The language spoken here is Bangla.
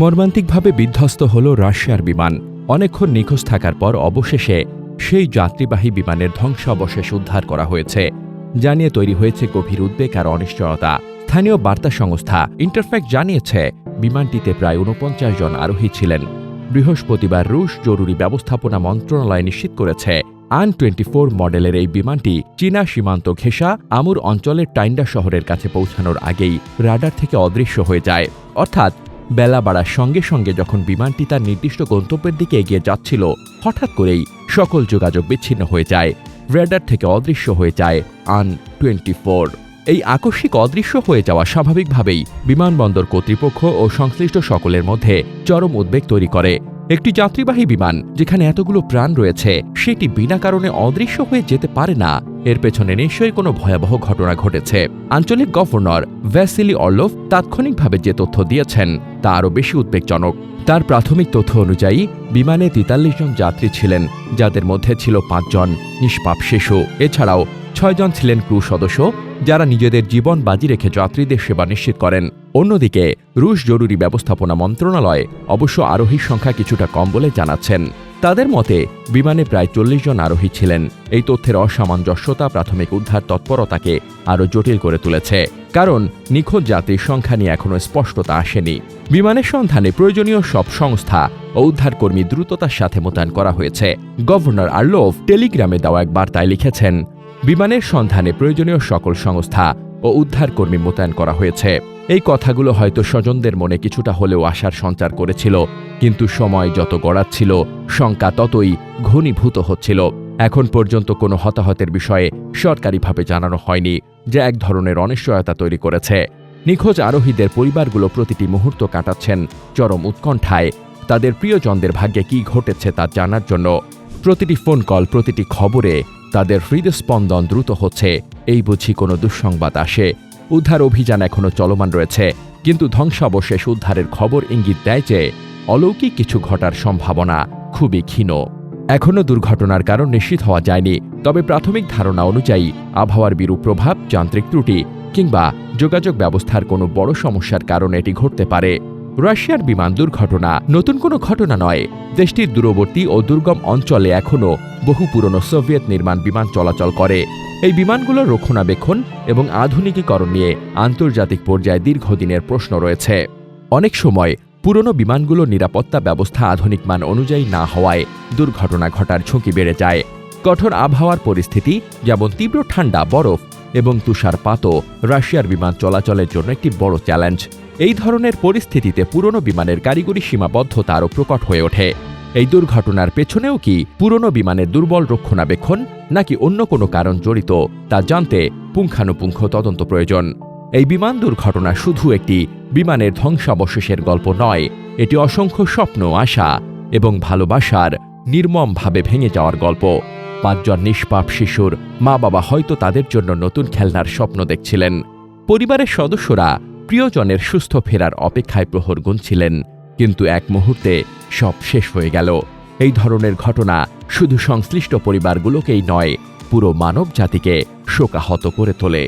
মর্মান্তিকভাবে বিধ্বস্ত হল রাশিয়ার বিমান। অনেকক্ষণ নিখোঁজ থাকার পর অবশেষে সেই যাত্রীবাহী বিমানের ধ্বংসাবশেষ উদ্ধার করা হয়েছে। জানিয়ে তৈরি হয়েছে গভীর উদ্বেগ আর অনিশ্চয়তা। স্থানীয় বার্তা সংস্থা ইন্টারফ্যাক্ট জানিয়েছে, বিমানটিতে প্রায় ঊনপঞ্চাশ জন আরোহী ছিলেন। বৃহস্পতিবার রুশ জরুরি ব্যবস্থাপনা মন্ত্রণালয় নিশ্চিত করেছে আন টোয়েন্টি ফোর মডেলের এই বিমানটি চীনা সীমান্ত ঘেঁষা আমুর অঞ্চলের টাইন্ডা শহরের কাছে পৌঁছানোর আগেই রাডার থেকে অদৃশ্য হয়ে যায়। অর্থাৎ বেলা বাড়ার সঙ্গে সঙ্গে যখন বিমানটি তার নির্দিষ্ট গন্তব্যের দিকে এগিয়ে যাচ্ছিল, হঠাৎ করেই সকল যোগাযোগ বিচ্ছিন্ন হয়ে যায়। রেডার থেকে অদৃশ্য হয়ে যায় আন টোয়েন্টি ফোর এই আকস্মিক অদৃশ্য হয়ে যাওয়া স্বাভাবিকভাবেই বিমানবন্দর কর্তৃপক্ষ ও সংশ্লিষ্ট সকলের মধ্যে চরম উদ্বেগ তৈরি করে। একটি যাত্রীবাহী বিমান যেখানে এতগুলো প্রাণ রয়েছে, সেটি বিনা কারণে অদৃশ্য হয়ে যেতে পারে না। এর পেছনে নিশ্চয়ই কোনো ভয়াবহ ঘটনা ঘটেছে। আঞ্চলিক গভর্নর ভ্যাসিলি অর্লোভ তাৎক্ষণিকভাবে যে তথ্য দিয়েছেন, তা আরও বেশি উদ্বেগজনক। তার প্রাথমিক তথ্য অনুযায়ী, বিমানে তেতাল্লিশ জন যাত্রী ছিলেন, যাদের মধ্যে ছিল পাঁচজন নিষ্পাপ শিশু। এছাড়াও ছয়জন ছিলেন ক্রু সদস্য, যারা নিজেদের জীবন বাজি রেখে যাত্রীদের সেবা নিশ্চিত করেন। অন্যদিকে, রুশ জরুরি ব্যবস্থাপনা মন্ত্রণালয় অবশ্য আরোহীর সংখ্যা কিছুটা কম বলে জানাচ্ছেন। তাদের মতে, বিমানে প্রায় চল্লিশ জন আরোহী ছিলেন। এই তথ্যের অসামঞ্জস্যতা প্রাথমিক উদ্ধার তৎপরতাকে আরও জটিল করে তুলেছে। কারণ, নিখোঁজ যাত্রীর সংখ্যা নিয়ে এখনও স্পষ্টতা আসেনি। বিমানের সন্ধানে প্রয়োজনীয় সব সংস্থা ও উদ্ধারকর্মী দ্রুততার সাথে মোতায়েন করা হয়েছে। গভর্নর আর্লোভ টেলিগ্রামে দেওয়া এক বার্তায় লিখেছেন, বিমানের সন্ধানে প্রয়োজনীয় সকল সংস্থা ও উদ্ধারকর্মী মোতায়েন করা হয়েছে। এই কথাগুলো হয়তো স্বজনদের মনে কিছুটা হলেও আশার সঞ্চার করেছিল, কিন্তু সময় যত গড়াচ্ছিল, শঙ্কা ততই ঘনীভূত হচ্ছিল। এখন পর্যন্ত কোনো হতাহতের বিষয়ে সরকারিভাবে জানানো হয়নি যা এক ধরনের অনিশ্চয়তা তৈরি করেছে। নিখোঁজ আরোহীদের পরিবারগুলো প্রতিটি মুহূর্ত কাটাচ্ছেন চরম উৎকণ্ঠায়। তাদের প্রিয়জনদের ভাগ্যে কি ঘটেছে তা জানার জন্য প্রতিটি ফোন কল, প্রতিটি খবরে তাদের হৃদস্পন্দন দ্রুত হচ্ছে। এই বুঝি কোনো দুঃসংবাদ আসে। উদ্ধার অভিযান এখনও চলমান রয়েছে। কিন্তু ধ্বংসাবশেষ উদ্ধারের খবর ইঙ্গিত দেয় যে, অলৌকিক কিছু ঘটার সম্ভাবনা খুবই ক্ষীণ। এখনও দুর্ঘটনার কারণ নিশ্চিত হওয়া যায়নি, তবে প্রাথমিক ধারণা অনুযায়ী আবহাওয়ার বিরূপ প্রভাব, যান্ত্রিক ত্রুটি কিংবা যোগাযোগ ব্যবস্থার কোনো বড় সমস্যার কারণে এটি ঘটতে পারে। রাশিয়ার বিমান দুর্ঘটনা। নতুন কোনো ঘটনা নয়। দেশটির দূরবর্তী ও দুর্গম অঞ্চলে এখনও বহু পুরনো সোভিয়েত নির্মাণ বিমান চলাচল করে। এই বিমানগুলোর রক্ষণাবেক্ষণ এবং আধুনিকীকরণ নিয়ে আন্তর্জাতিক পর্যায়ে দীর্ঘদিনের প্রশ্ন রয়েছে। অনেক সময় পুরনো বিমানগুলোর নিরাপত্তা ব্যবস্থা আধুনিক মান অনুযায়ী না হওয়ায় দুর্ঘটনা ঘটার ঝুঁকি বেড়ে যায়। কঠোর আবহাওয়ার পরিস্থিতি, যেমন তীব্র ঠান্ডা, বরফ এবং তুষারপাতও রাশিয়ার বিমান চলাচলের জন্য একটি বড় চ্যালেঞ্জ। এই ধরনের পরিস্থিতিতে পুরনো বিমানের কারিগরি সীমাবদ্ধতা আরও প্রকট হয়ে ওঠে। এই দুর্ঘটনার পেছনেও কি পুরনো বিমানের দুর্বল রক্ষণাবেক্ষণ নাকি অন্য কোনো কারণ জড়িত, তা জানতে পুঙ্খানুপুঙ্খ তদন্ত প্রয়োজন। এই বিমান দুর্ঘটনা শুধু একটি বিমানের ধ্বংসাবশেষের গল্প নয়, এটি অসংখ্য স্বপ্ন, আশা এবং ভালোবাসার নির্মমভাবে ভেঙে যাওয়ার গল্প। পাঁচজন নিষ্পাপ শিশুর মা বাবা হয়তো তাদের জন্য নতুন খেলনার স্বপ্ন দেখছিলেন। পরিবারের সদস্যরা প্রিয়জনের সুস্থ ফেরার অপেক্ষায় প্রহর গুনছিলেন, কিন্তু এক মুহূর্তে সব শেষ হয়ে গেল। এই ধরনের ঘটনা শুধু সংশ্লিষ্ট পরিবারগুলোকেই নয়, পুরো মানব জাতিকে শোকাহত করে তোলে।